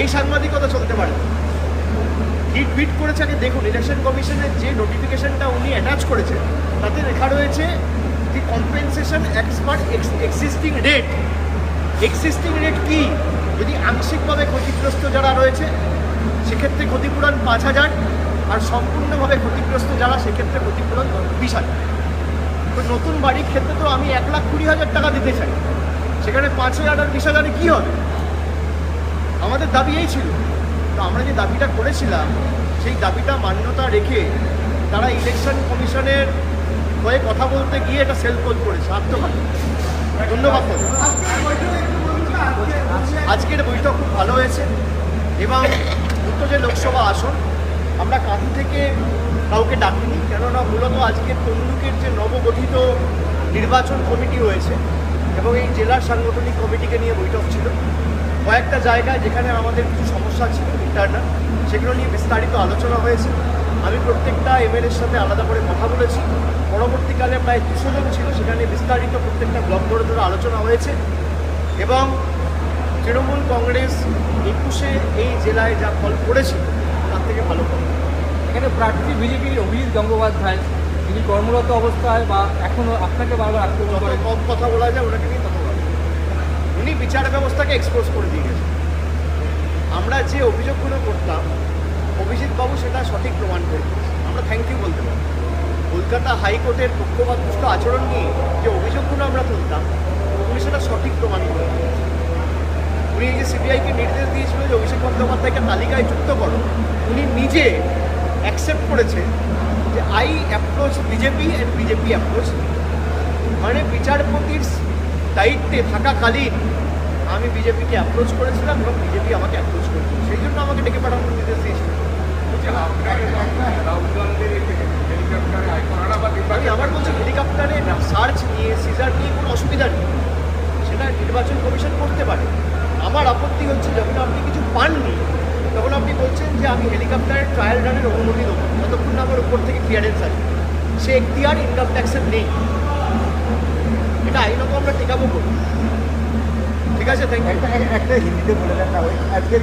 এই সাংবাদিকতা চলতে পারে। হিট বিট করেছে আগে দেখুন ইলেকশন কমিশনের যে নোটিফিকেশনটা উনি অ্যাটাচ করেছেন, তাতে লেখা রয়েছে the compensation expert existing rate existing rate কি? যদি আংশিকভাবে ক্ষতিগ্রস্ত যারা রয়েছে, সেক্ষেত্রে ক্ষতিপূরণ পাঁচ হাজার, আর সম্পূর্ণভাবে ক্ষতিগ্রস্ত যারা, সেক্ষেত্রে ক্ষতিপূরণ বিশ হাজার। তো নতুন বাড়ির ক্ষেত্রে তো আমি এক লাখ কুড়ি হাজার টাকা দিতে চাই। সেখানে পাঁচ হাজার আর বিশ হাজারে কী হবে? আমাদের দাবি এই ছিল। তো আমরা যে দাবিটা করেছিলাম, সেই দাবিটা মান্যতা রেখে তারা ইলেকশন কমিশনের হয়ে কথা বলতে গিয়ে এটা সেল কোল করেছে। আত্মঘাত ধন্যবাদ আজকের বৈঠক খুব ভালো হয়েছে এবং দুটো যে লোকসভা আসন, আমরা কাঁথি থেকে কাউকে ডাকিনি, কেননা মূলত আজকে তমলুকের যে নবগঠিত নির্বাচন কমিটি হয়েছে এবং এই জেলার সাংগঠনিক কমিটিকে নিয়ে বৈঠক ছিল। কয়েকটা জায়গায় যেখানে আমাদের কিছু সমস্যা ছিল ইন্টারনাল সেগুলো নিয়ে বিস্তারিত আলোচনা হয়েছে। আমি প্রত্যেকটা এমএলএর সাথে আলাদা করে কথা বলেছি। পরবর্তীকালে প্রায় দুশো জন ছিল সেখানে বিস্তারিত প্রত্যেকটা ব্লক ধরে ধরে আলোচনা হয়েছে। এবং তৃণমূল কংগ্রেস একুশে এই জেলায় যা ফল করেছে তার থেকে ভালো ফল। এখানে প্রার্থী বিজেপির অভিজিৎ গঙ্গোপাধ্যায়। তিনি কর্মরত অবস্থায় বা এখনও আপনাকে বারবার আক্রমণ কম কথা বলা যায় ওনাকে নিয়ে উনি বিচার ব্যবস্থাকে এক্সপোজ করে দিয়ে গেছেন। আমরা যে অভিযোগগুলো করতাম, অভিজিৎ বাবু সেটা সঠিক প্রমাণ করে আমরা থ্যাংক ইউ বলতে পারি। কলকাতা হাইকোর্টের পক্ষপাতদুষ্ট আচরণ নিয়ে যে অভিযোগগুলো আমরা তুলতাম, উনি সেটা সঠিক প্রমাণ করে উনি যে সিবিআইকে নির্দেশ দিয়েছিল যে অভিষেক বন্দ্যোপাধ্যায়কে তালিকায় যুক্ত করো, উনি নিজে অ্যাকসেপ্ট করেছে যে I approach BJP and BJP approach মানে বিচারপতির দায়িত্বে থাকাকালীন আমি বিজেপিকে অ্যাপ্রোচ করেছিলাম এবং বিজেপি আমাকে অ্যাপ্রোচ করেছিল। সেই জন্য আমাকে ডেকে পাঠানোর নির্দেশ দিয়েছিল। আমি আবার বলছি হেলিকপ্টারে সার্চ নিয়ে সিজার নিয়ে কোনো অসুবিধা নেই। সেটা নির্বাচন কমিশন করতে পারে। আমার আপত্তি হচ্ছে যখন আপনি কিছু পাননি তখন আপনি বলছেন যে আমি হেলিকপ্টারের ট্রায়াল রানের অনুমতি দেবো। যতক্ষণ না আমার উপর থেকে ক্লিয়ারেন্স আছে সে এখতিয়ার ইনকাম ট্যাক্সের নেই। এটা আইনত আমরা টেকাবো ঠিক আছে থ্যাংক ইউ একটা একটা হিন্দিতে বলে দেন না আজকে